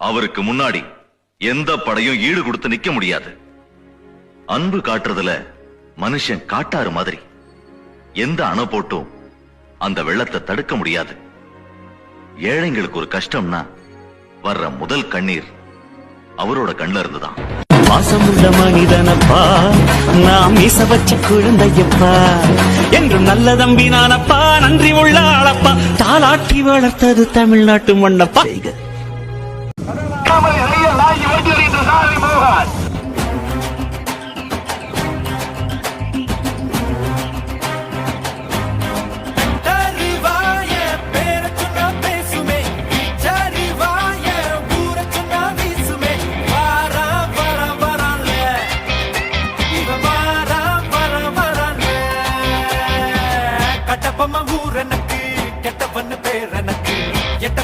அவருக்கு முன்னாடி எந்த படையும் ஈடு கொடுத்து நிக்க முடியாது. அன்பு காட்டுறதுல மனுஷன் காட்டாறு மாதிரி. எந்த அணை போட்டும் அந்த வெள்ளத்தை தடுக்க முடியாது. ஏழைங்களுக்கு ஒரு கஷ்டம்னா வர்ற முதல் கண்ணீர் அவரோட கண்ணுல இருந்துதான். பாசமுள்ள மனிதனப்பா நாம் மீச வச்ச குழந்தையப்பா. என்றும் நல்ல தம்பி நானப்பா நன்றி உள்ள ஆளப்பா. தாளாட்டி வளர்த்தது தமிழ்நாட்டு மண்ணப்பா கெட்டவன் ஊரனக்கு கெட்டவன் பேரனக்கு எட்ட